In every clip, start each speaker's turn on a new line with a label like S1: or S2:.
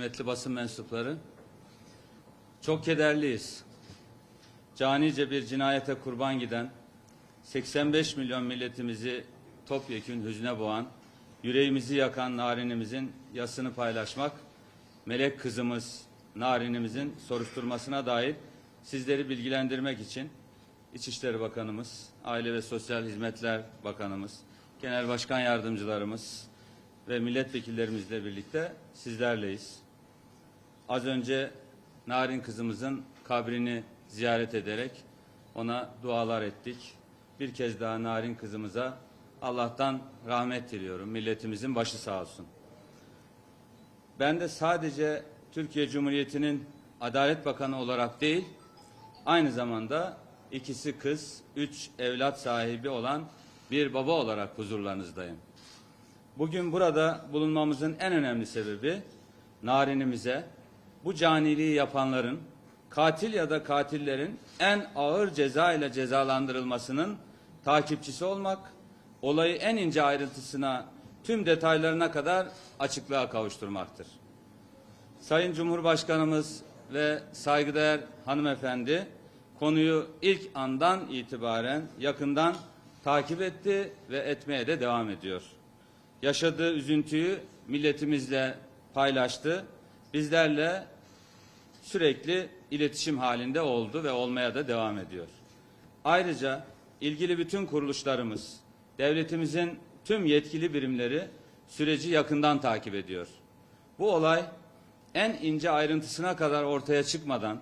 S1: kıymetli basın mensupları. Çok kederliyiz. Canice bir cinayete kurban giden, 85 milyon milletimizi topyekün hüzne boğan, yüreğimizi yakan narinimizin yasını paylaşmak, melek kızımız narinimizin soruşturmasına dair sizleri bilgilendirmek için İçişleri Bakanımız, Aile ve Sosyal Hizmetler Bakanımız, Genel Başkan Yardımcılarımız ve milletvekillerimizle birlikte sizlerleyiz. Az önce Narin kızımızın kabrini ziyaret ederek ona dualar ettik. Bir kez daha Narin kızımıza Allah'tan rahmet diliyorum. Milletimizin başı sağ olsun. Ben de sadece Türkiye Cumhuriyeti'nin Adalet Bakanı olarak değil, aynı zamanda ikisi kız, üç evlat sahibi olan bir baba olarak huzurlarınızdayım. Bugün burada bulunmamızın en önemli sebebi narinimize bu caniliği yapanların katil ya da katillerin en ağır ceza ile cezalandırılmasının takipçisi olmak, olayı en ince ayrıntısına, tüm detaylarına kadar açıklığa kavuşturmaktır. Sayın Cumhurbaşkanımız ve saygıdeğer hanımefendi konuyu ilk andan itibaren yakından takip etti ve etmeye de devam ediyor. Yaşadığı üzüntüyü milletimizle paylaştı. Bizlerle sürekli iletişim halinde oldu ve olmaya da devam ediyor. Ayrıca ilgili bütün kuruluşlarımız, devletimizin tüm yetkili birimleri süreci yakından takip ediyor. Bu olay en ince ayrıntısına kadar ortaya çıkmadan,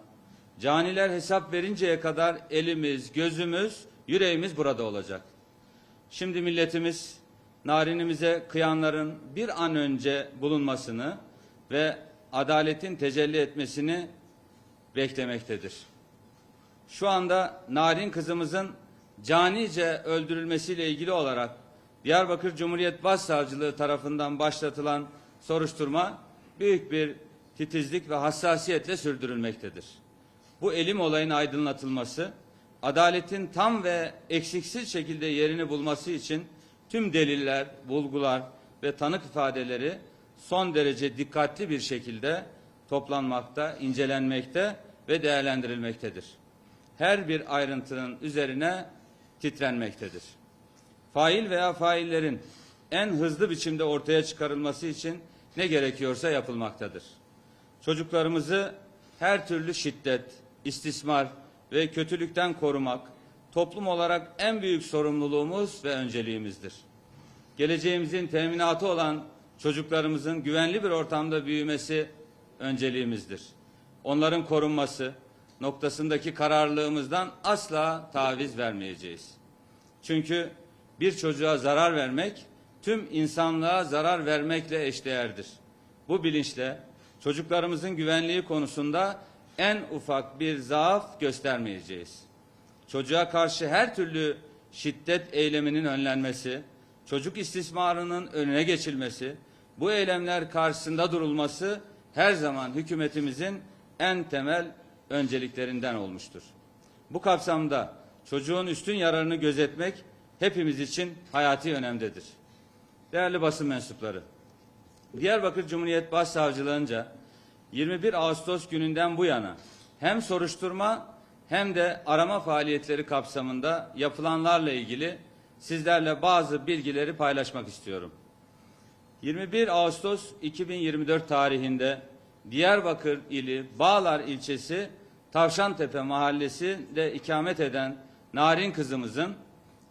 S1: caniler hesap verinceye kadar elimiz, gözümüz, yüreğimiz burada olacak. Şimdi milletimiz narinimize kıyanların bir an önce bulunmasını ve adaletin tecelli etmesini beklemektedir. Şu anda narin kızımızın canice öldürülmesiyle ilgili olarak Diyarbakır Cumhuriyet Başsavcılığı tarafından başlatılan soruşturma büyük bir titizlik ve hassasiyetle sürdürülmektedir. Bu elim olayın aydınlatılması, adaletin tam ve eksiksiz şekilde yerini bulması için tüm deliller, bulgular ve tanık ifadeleri son derece dikkatli bir şekilde toplanmakta, incelenmekte ve değerlendirilmektedir. Her bir ayrıntının üzerine titrenmektedir. Fail veya faillerin en hızlı biçimde ortaya çıkarılması için ne gerekiyorsa yapılmaktadır. Çocuklarımızı her türlü şiddet, istismar ve kötülükten korumak toplum olarak en büyük sorumluluğumuz ve önceliğimizdir. Geleceğimizin teminatı olan çocuklarımızın güvenli bir ortamda büyümesi önceliğimizdir. Onların korunması noktasındaki kararlılığımızdan asla taviz vermeyeceğiz. Çünkü bir çocuğa zarar vermek tüm insanlığa zarar vermekle eşdeğerdir. Bu bilinçle çocuklarımızın güvenliği konusunda en ufak bir zaaf göstermeyeceğiz. Çocuğa karşı her türlü şiddet eyleminin önlenmesi, çocuk istismarının önüne geçilmesi, bu eylemler karşısında durulması her zaman hükümetimizin en temel önceliklerinden olmuştur. Bu kapsamda çocuğun üstün yararını gözetmek hepimiz için hayati önemdedir. Değerli basın mensupları, Diyarbakır Cumhuriyet Başsavcılığınca 21 Ağustos gününden bu yana hem soruşturma hem de arama faaliyetleri kapsamında yapılanlarla ilgili sizlerle bazı bilgileri paylaşmak istiyorum. 21 Ağustos 2024 tarihinde Diyarbakır ili Bağlar ilçesi Tavşantepe mahallesinde ikamet eden Narin kızımızın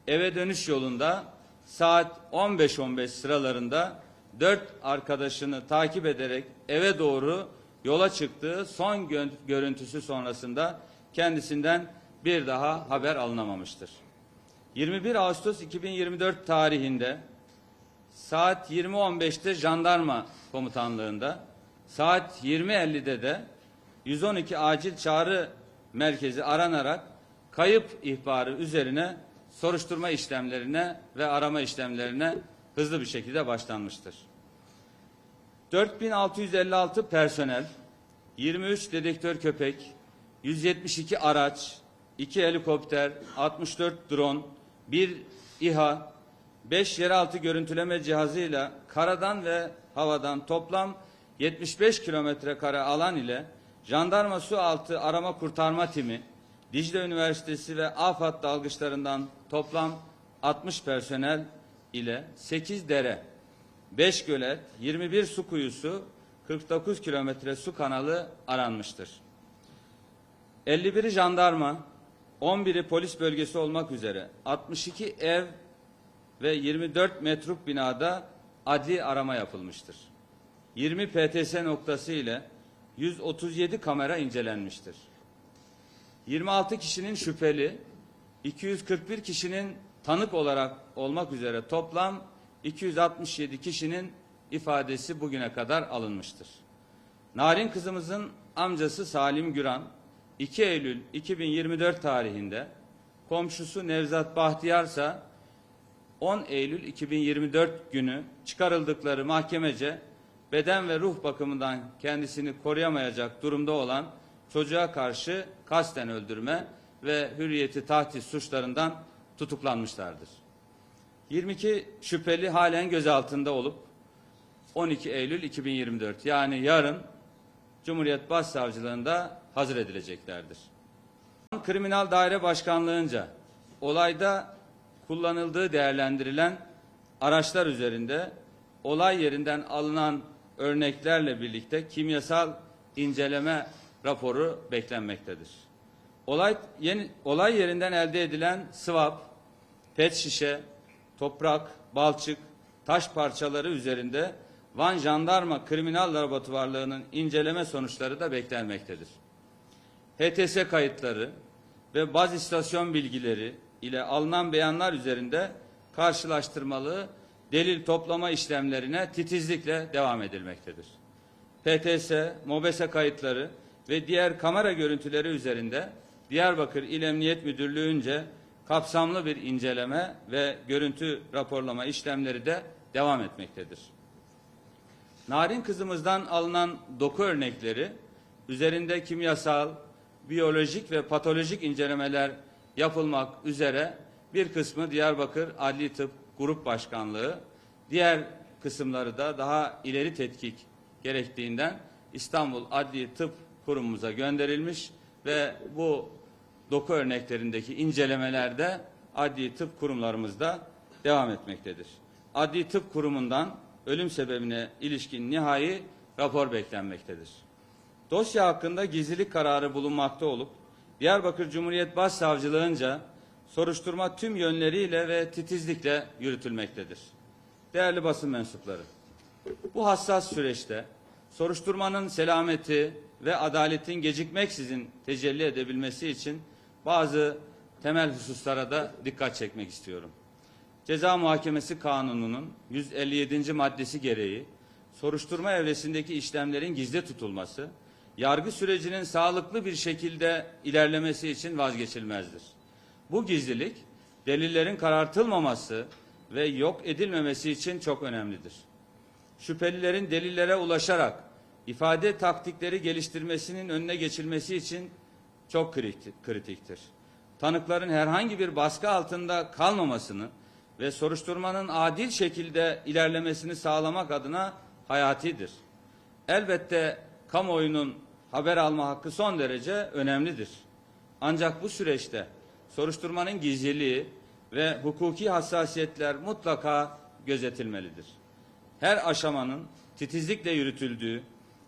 S1: eve dönüş yolunda saat 15.15 sıralarında dört arkadaşını takip ederek eve doğru yola çıktığı son gö- görüntüsü sonrasında kendisinden bir daha haber alınamamıştır. 21 Ağustos 2024 tarihinde saat 20.15'te jandarma komutanlığında, saat 20.50'de de 112 acil çağrı merkezi aranarak kayıp ihbarı üzerine soruşturma işlemlerine ve arama işlemlerine hızlı bir şekilde başlanmıştır. 4656 personel, 23 dedektör köpek, 172 araç, 2 helikopter, 64 drone, 1 İHA, 5 yeraltı görüntüleme cihazıyla karadan ve havadan toplam 75 kilometre kare alan ile Jandarma Su Altı Arama Kurtarma Timi, Dicle Üniversitesi ve AFAD dalgıçlarından toplam 60 personel ile 8 dere, 5 gölet, 21 su kuyusu, 49 kilometre su kanalı aranmıştır. 51'i jandarma, 11'i polis bölgesi olmak üzere 62 ev ve 24 metruk binada adli arama yapılmıştır. 20 PTS noktası ile 137 kamera incelenmiştir. 26 kişinin şüpheli, 241 kişinin tanık olarak olmak üzere toplam 267 kişinin ifadesi bugüne kadar alınmıştır. Narin kızımızın amcası Salim Güran 2 Eylül 2024 tarihinde komşusu Nevzat Bahtiyarsa 10 Eylül 2024 günü çıkarıldıkları mahkemece beden ve ruh bakımından kendisini koruyamayacak durumda olan çocuğa karşı kasten öldürme ve hürriyeti tahdis suçlarından tutuklanmışlardır. 22 şüpheli halen gözaltında olup 12 Eylül 2024 yani yarın Cumhuriyet Başsavcılığında hazır edileceklerdir. Kriminal Daire Başkanlığınca olayda kullanıldığı değerlendirilen araçlar üzerinde olay yerinden alınan örneklerle birlikte kimyasal inceleme raporu beklenmektedir. Olay, yeni, olay yerinden elde edilen swap, pet şişe, toprak, balçık, taş parçaları üzerinde Van Jandarma Kriminal Laboratuvarlığı'nın inceleme sonuçları da beklenmektedir. HTS kayıtları ve baz istasyon bilgileri ile alınan beyanlar üzerinde karşılaştırmalı delil toplama işlemlerine titizlikle devam edilmektedir. PTS, MOBESE kayıtları ve diğer kamera görüntüleri üzerinde Diyarbakır İl Emniyet Müdürlüğü'nce kapsamlı bir inceleme ve görüntü raporlama işlemleri de devam etmektedir. Narin kızımızdan alınan doku örnekleri üzerinde kimyasal, biyolojik ve patolojik incelemeler yapılmak üzere bir kısmı Diyarbakır Adli Tıp Grup Başkanlığı, diğer kısımları da daha ileri tetkik gerektiğinden İstanbul Adli Tıp Kurumumuza gönderilmiş ve bu doku örneklerindeki incelemelerde adli tıp kurumlarımızda devam etmektedir. Adli tıp kurumundan ölüm sebebine ilişkin nihai rapor beklenmektedir. Dosya hakkında gizlilik kararı bulunmakta olup Diyarbakır Cumhuriyet Başsavcılığınca soruşturma tüm yönleriyle ve titizlikle yürütülmektedir. Değerli basın mensupları, bu hassas süreçte soruşturmanın selameti ve adaletin gecikmeksizin tecelli edebilmesi için bazı temel hususlara da dikkat çekmek istiyorum. Ceza Muhakemesi Kanunu'nun 157. maddesi gereği soruşturma evresindeki işlemlerin gizli tutulması, yargı sürecinin sağlıklı bir şekilde ilerlemesi için vazgeçilmezdir. Bu gizlilik delillerin karartılmaması ve yok edilmemesi için çok önemlidir. Şüphelilerin delillere ulaşarak ifade taktikleri geliştirmesinin önüne geçilmesi için çok kritik- kritiktir. Tanıkların herhangi bir baskı altında kalmamasını ve soruşturmanın adil şekilde ilerlemesini sağlamak adına hayatidir. Elbette kamuoyunun haber alma hakkı son derece önemlidir. Ancak bu süreçte soruşturmanın gizliliği ve hukuki hassasiyetler mutlaka gözetilmelidir. Her aşamanın titizlikle yürütüldüğü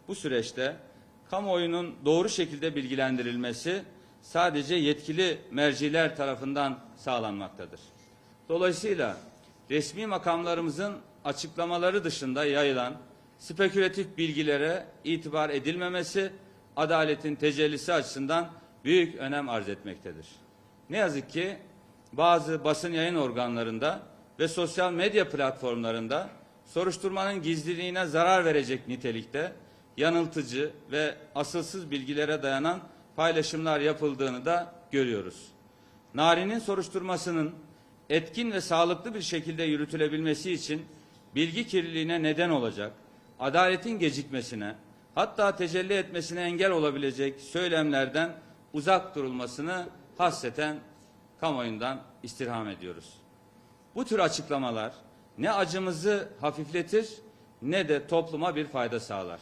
S1: bu süreçte kamuoyunun doğru şekilde bilgilendirilmesi sadece yetkili merciler tarafından sağlanmaktadır. Dolayısıyla resmi makamlarımızın açıklamaları dışında yayılan spekülatif bilgilere itibar edilmemesi adaletin tecellisi açısından büyük önem arz etmektedir. Ne yazık ki bazı basın yayın organlarında ve sosyal medya platformlarında soruşturmanın gizliliğine zarar verecek nitelikte yanıltıcı ve asılsız bilgilere dayanan paylaşımlar yapıldığını da görüyoruz. Nari'nin soruşturmasının etkin ve sağlıklı bir şekilde yürütülebilmesi için bilgi kirliliğine neden olacak, adaletin gecikmesine, hatta tecelli etmesine engel olabilecek söylemlerden uzak durulmasını hasreten kamuoyundan istirham ediyoruz. Bu tür açıklamalar ne acımızı hafifletir ne de topluma bir fayda sağlar.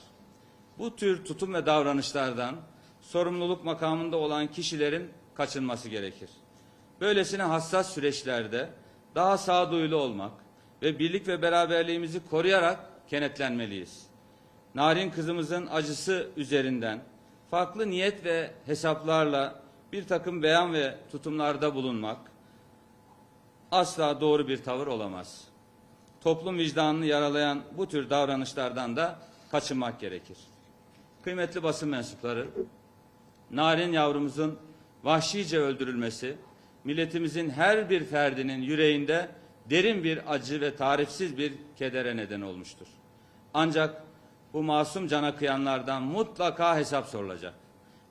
S1: bu tür tutum ve davranışlardan sorumluluk makamında olan kişilerin kaçınması gerekir. Böylesine hassas süreçlerde daha sağduyulu olmak ve birlik ve beraberliğimizi koruyarak kenetlenmeliyiz. Narin kızımızın acısı üzerinden farklı niyet ve hesaplarla bir takım beyan ve tutumlarda bulunmak asla doğru bir tavır olamaz. Toplum vicdanını yaralayan bu tür davranışlardan da kaçınmak gerekir. Kıymetli basın mensupları, narin yavrumuzun vahşice öldürülmesi, milletimizin her bir ferdinin yüreğinde derin bir acı ve tarifsiz bir kedere neden olmuştur. Ancak bu masum cana kıyanlardan mutlaka hesap sorulacak.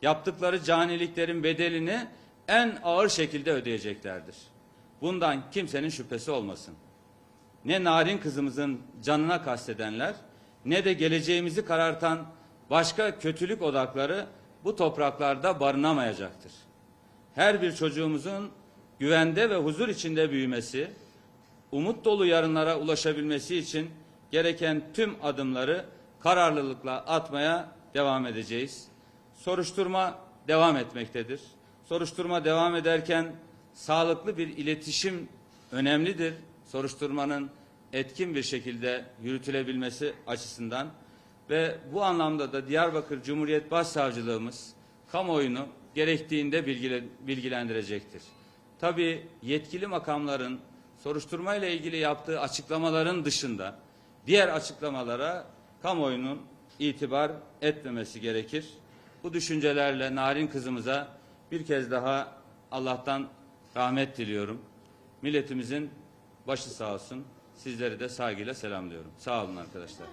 S1: Yaptıkları caniliklerin bedelini en ağır şekilde ödeyeceklerdir. Bundan kimsenin şüphesi olmasın. Ne narin kızımızın canına kastedenler ne de geleceğimizi karartan başka kötülük odakları bu topraklarda barınamayacaktır. Her bir çocuğumuzun güvende ve huzur içinde büyümesi, umut dolu yarınlara ulaşabilmesi için gereken tüm adımları kararlılıkla atmaya devam edeceğiz. Soruşturma devam etmektedir. Soruşturma devam ederken sağlıklı bir iletişim önemlidir. Soruşturmanın etkin bir şekilde yürütülebilmesi açısından ve bu anlamda da Diyarbakır Cumhuriyet Başsavcılığımız kamuoyunu gerektiğinde bilgile- bilgilendirecektir. Tabii yetkili makamların soruşturma ile ilgili yaptığı açıklamaların dışında diğer açıklamalara kamuoyunun itibar etmemesi gerekir. Bu düşüncelerle narin kızımıza bir kez daha Allah'tan rahmet diliyorum. Milletimizin başı sağ olsun. Sizleri de saygıyla selamlıyorum. Sağ olun arkadaşlar.